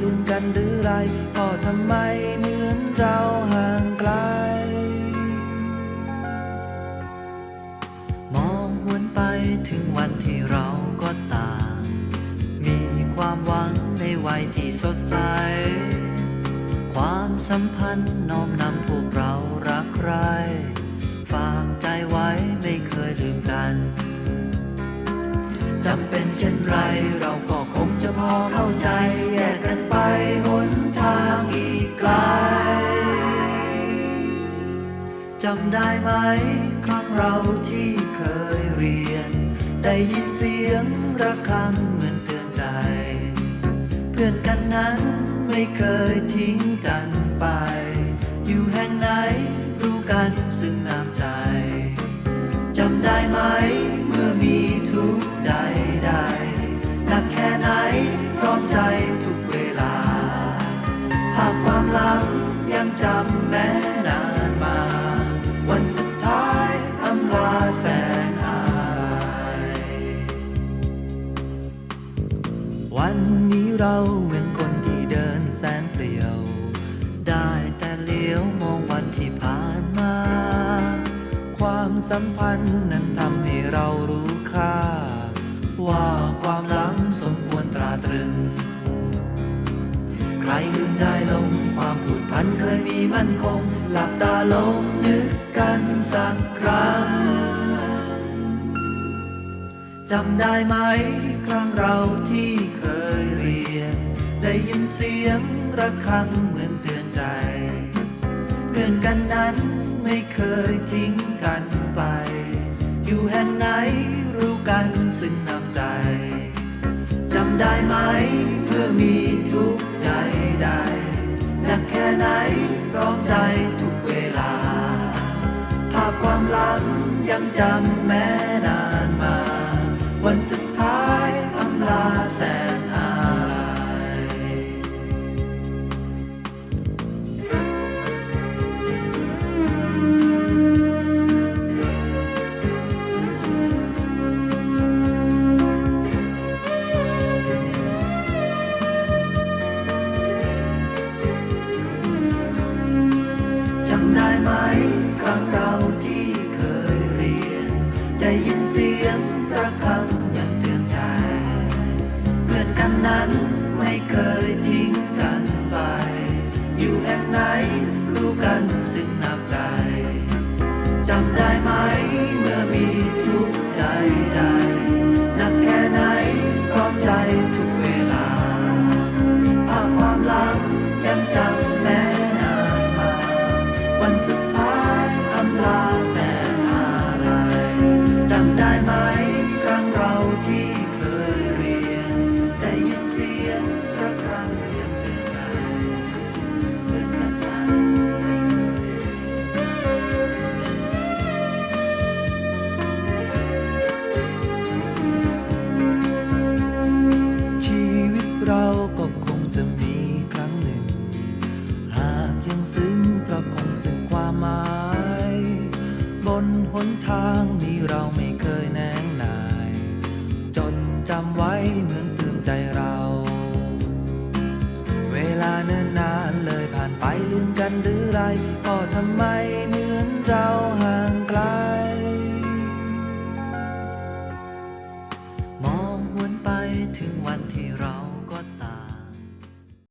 ลืมกันหรือไรก็ทำไมเหมือนเราห่างไกล มองหวนไปถึงวันที่เราก็ต่าง มีความหวังในวัยที่สดใส ความสัมพันธ์น้อมนำพวกเรารักใคร ฝากใจไว้ไม่เคยลืมกันจำเป็นเช่นไรเราก็คงจะพอเข้าใจแยกกัน หนทางอีกไกลจำได้ไหม ครั้งเราที่เคยเรียน ได้ยินเสียงระฆังเหมือนเตือนใจ เพื่อนกันนั้นไม่เคยทิ้งกันไป อยู่แห่งไหนรู้กันซึ่งน้ำใจจ เราเหมือนคนที่เดินแสนเปลี่ยว ได้แต่เลี้ยวมองวันที่ผ่านมา ความสัมพันธ์นั้นทำให้เรารู้ค่า ว่าความลังสมควรตราตรึง ใครลืมได้ลงความผูกพันเคยมีมั่นคง หลับตาลงนึกกันสักครั้งจำได้ไหมครั้งเรา สียงระฆังเหมือนเตือนใจ เพื่อนกันนั้นไม่เคยทิ้งกันไป อยู่แห่งไหนรู้กันซึ่งน้ำใจ จำได้ไหมเมื่อมีทุกใดใดหนักแค่ไหนพร้อมใจทุกเวลา ภาพความหลังยังจำแม้นานมา วันสุดท้ายอำลาแสน จำได้ไหม ครั้งเราที่เคยเรียน ได้ยินเสียงระฆังยังเตือนใจ เพื่อนกันนั้นไม่เคยทิ้งกันไป อยู่แห่งไหนรู้กันซึ่งน้ำใจางนี้เราไม่เคยแนงนาย จดจำไว้เหมือนตื่นใจเรา เวลาเนิ่นนานเลยผ่านไปลืมกันหรือไร